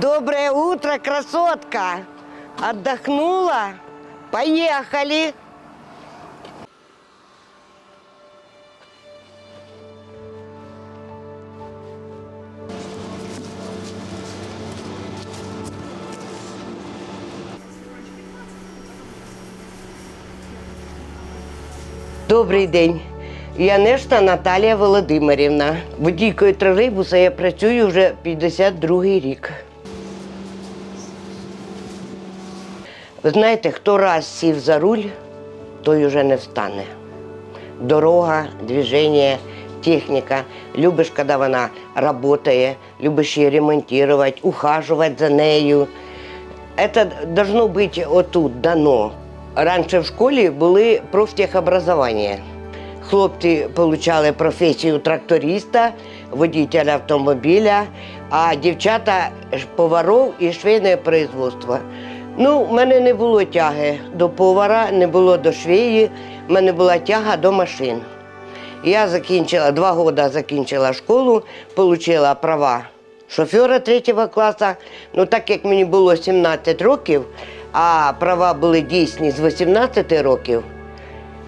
Доброе утро, красотка! Отдохнула? Поехали! Добрий день. Я Нешта Наталія Володимирівна. Водійкою тролейбуса я працюю вже 52 рік. Ви знаєте, хто раз сів за руль, той уже не встане. Дорога, движення, техніка. Любиш, коли вона працює, любиш її ремонтувати, ухажувати за нею. Это должно быть отут дано. Раніше в школі були профтехобразування. Хлопці отримали професію тракториста, водителя автомобіля, а дівчата поваров і швейне производство. Ну, в мене не було тяги до повара, не було до швеї, в мене була тяга до машин. Я закінчила два роки закінчила школу, отримала права шофера третього класу. Ну так як мені було 17 років, а права були дійсні з 18 років,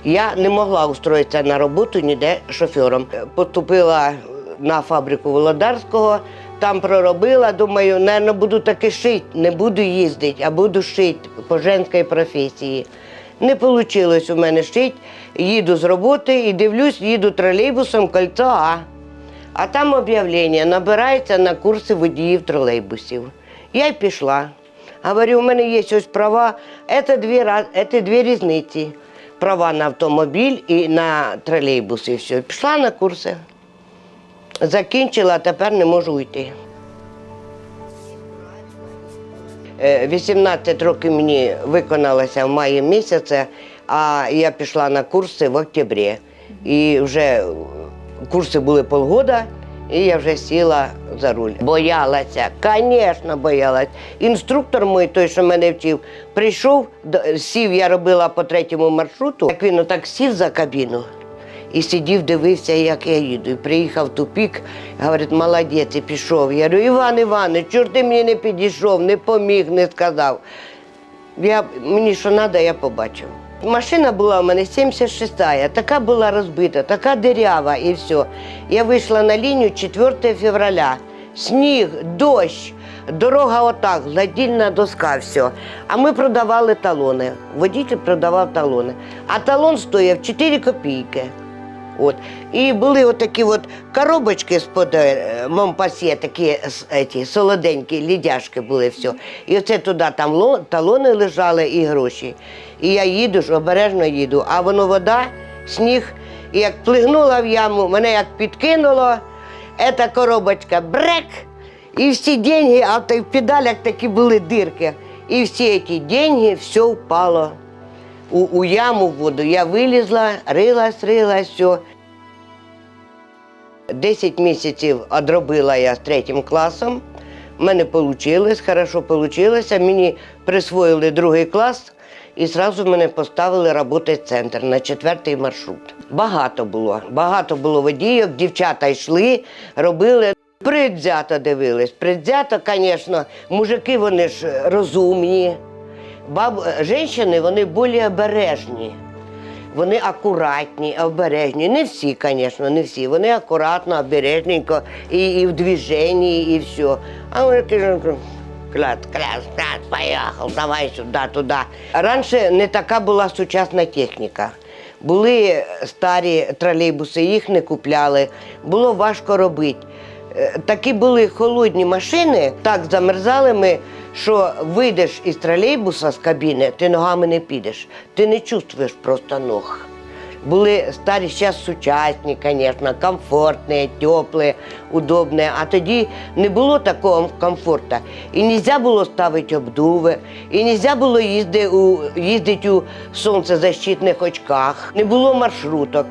я не могла устроїтися на роботу ніде шофером. Поступила на фабрику Володарського, там проробила, думаю, не буду таки шити, не буду їздити, а буду шити по женській професії. Не вийшло у мене шити. Їду з роботи і дивлюсь, їду тролейбусом кольцо А. А там об'явлення набирається на курси водіїв тролейбусів. Я й пішла. Говорю, у мене є ось права, це дві, це дві різниці. Права на автомобіль і на тролейбус, і все. Пішла на курси. Закінчила, а тепер не можу йти. Е, 18 років мені виконалося в маї місяці, а я пішла на курси в октябрі. І вже курси були полгода, і я вже сіла за руль. Боялася, звісно, боялась. Інструктор мій, той, що мене вчив, прийшов, сів, я робила по третьому маршруту. Як він отак сів за кабіну і сидів, дивився, як я їду. І приїхав в тупік, говорить, молодець, і пішов. Я говорю, Іван Іванович, чого мені не підійшов, не поміг, не сказав. Я, мені що треба, я побачив. Машина була у мене 76-я, така була розбита, така дирява і все. Я вийшла на лінію 4 февраля. Сніг, дощ, дорога отак, гладільна доска, все. А ми продавали талони. Водитель продавав талони. А талон стояв 4 копійки. От. І були отакі от коробочки з-под е, такі с- еті, солоденькі, лідяшки були все. І оце туди там талони лежали і гроші. І я їду ж, обережно їду, а воно вода, сніг. І як плигнула в яму, мене як підкинуло, ета коробочка брек, і всі деньги, а в педалях такі були дирки. І всі ці деньги, все впало у, у яму воду. Я вилізла, рилась, рилась, все. Десять місяців одробила я з третім класом. У мене вийшло, хорошо вийшло. Мені присвоїли другий клас і одразу мене поставили працювати центр на четвертий маршрут. Багато було, багато було водійок, дівчата йшли, робили. Предвзято дивились. Предвзято, звісно, мужики вони ж розумні. Баб... Жінки, вони більш обережні. Вони акуратні, обережні. Не всі, звісно, не всі. Вони акуратно, обережненько, і, і в движенні, і все. А вони кажуть, клас, клас, клас, поїхав, давай сюди, туди. Раніше не така була сучасна техніка. Були старі тролейбуси, їх не купляли, було важко робити. Такі були холодні машини, так замерзали ми, що вийдеш із тролейбуса з кабіни, ти ногами не підеш, ти не чувствуєш просто ног. Були старі, зараз сучасні, звісно, комфортні, теплі, удобні. А тоді не було такого комфорту. І не можна було ставити обдуви, і не можна було їздити у, їздити у сонцезащитних очках, не було маршруток.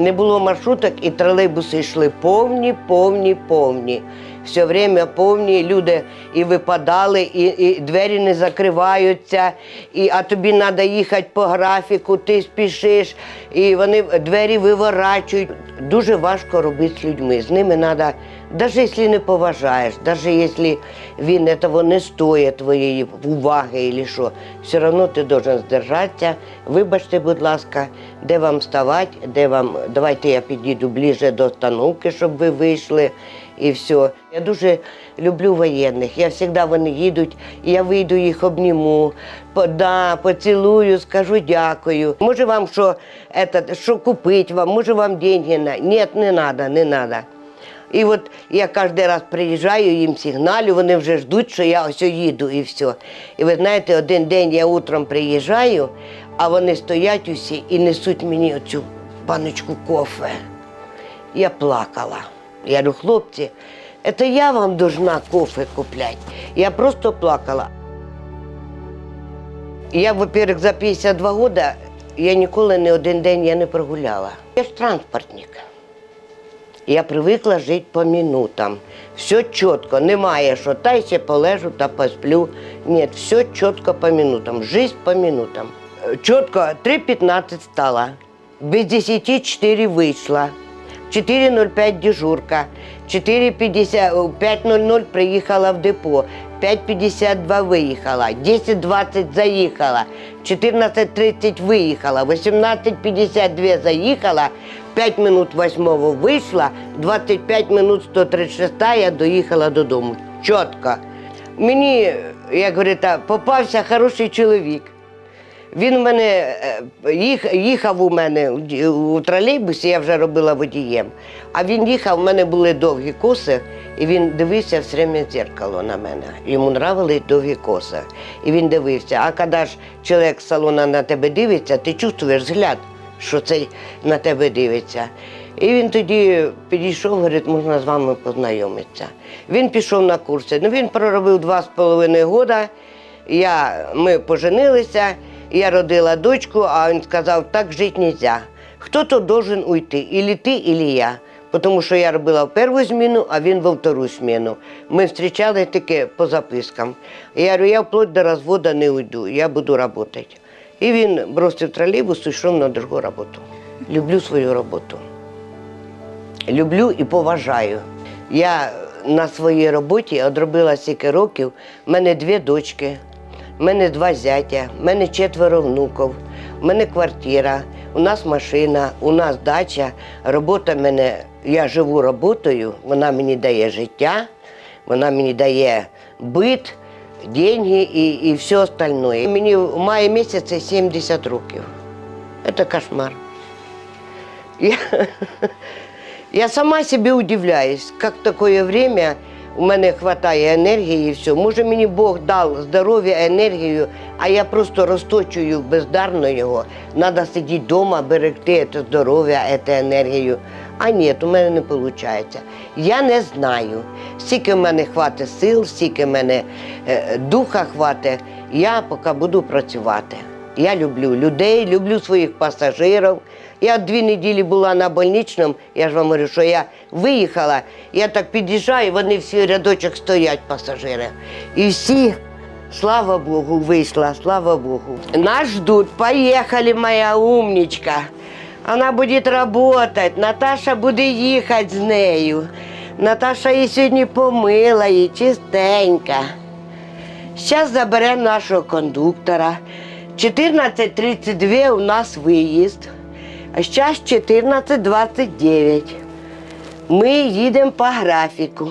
Не було маршруток, і тролейбуси йшли повні, повні, повні. Все время повні, люди і випадали, і, і двері не закриваються, і, а тобі треба їхати по графіку, ти спішиш, і вони двері виворачують. Дуже важко робити з людьми. З ними треба Даже якщо не поважаєш, даже якщо він цього не стоїть твоєї уваги і що, все одно ти должен здержатися. Вибачте, будь ласка, де вам вставати, де вам. Давайте я підійду ближче до остановки, щоб ви вийшли і все. Я дуже люблю воєнних. Я завжди вони їдуть, я вийду їх обніму, по- да, поцілую, скажу дякую. Може вам що, що купити вам, може вам деньги на. Ні, не треба, не треба. І от я кожен раз приїжджаю, їм сигналю, вони вже ждуть, що я ось їду і все. І ви знаєте, один день я утром приїжджаю, а вони стоять усі і несуть мені оцю баночку кофе. Я плакала. Я говорю, хлопці, це я вам должна кофе купляти. Я просто плакала. Я, во-первых, за 52 года я ніколи не один день я не прогуляла. Я ж транспортник. Я привикла жити по минутам. Все чітко, немає, що та й ще полежу та посплю. Ні, все чітко по минутам. Жизнь по минутам. Чітко 3.15 стала, без 10 4 вийшла, 4.05 дежурка, 4.50, 5.00 приїхала в депо, 5.52 виїхала, 10.20 заїхала, 14.30 виїхала, 18.52 заїхала, 5 минут 8 вийшла, 25 минут 136 я доїхала додому. Чітко. Мені, як говорите, попався хороший чоловік. Він мене е, їх, їхав у мене у тролейбусі, я вже робила водієм. А він їхав, у мене були довгі коси, і він дивився все время дзеркало на мене. Йому нравились довгі коси. І він дивився. А коли ж чоловік з салона на тебе дивиться, ти чувствуєш взгляд, що цей на тебе дивиться. І він тоді підійшов, говорить, можна з вами познайомитися. Він пішов на курси. Ну, він проробив два з половиною роки. Я, ми поженилися, я родила дочку, а він сказав, так жити не можна. Хто-то должен уйти, ілі ти, ілі я. Тому що я робила в першу зміну, а він во втору зміну. Ми зустрічали таки по запискам. Я говорю, я вплоть до розводу не уйду, я буду працювати. І він бросив тролейбус і йшов на другу роботу. Люблю свою роботу. Люблю і поважаю. Я на своїй роботі одробила стільки років. У мене дві дочки, в мене два зятя, в мене четверо внуків, в мене квартира, у нас машина, у нас дача. Робота мене, я живу роботою, вона мені дає життя, вона мені дає бит, деньги і, і все остальное. Мені в маї місяці 70 років. Це кошмар. Я, я сама себе удивляюсь, как такое время у мене вистачає енергії і все. Може, мені Бог дав здоров'я, енергію, а я просто розточую бездарно його. Треба сидіти вдома, берегти це здоров'я, цю енергію. А ні, у мене не виходить. Я не знаю, скільки в мене хватить сил, скільки в мене е, духа хватить, я поки буду працювати. Я люблю людей, люблю своїх пасажирів. Я дві неділі була на больничному, я ж вам говорю, що я виїхала, я так під'їжджаю, вони всі рядочок стоять, пасажири. І всі, слава Богу, вийшла, слава Богу. Нас ждуть, поїхали, моя умничка. Вона буде працювати, Наташа буде їхати з нею. Наташа її сьогодні помила, її чистенька. Зараз заберемо нашого кондуктора. 14.32 у нас виїзд, а зараз 14.29. Ми їдемо по графіку.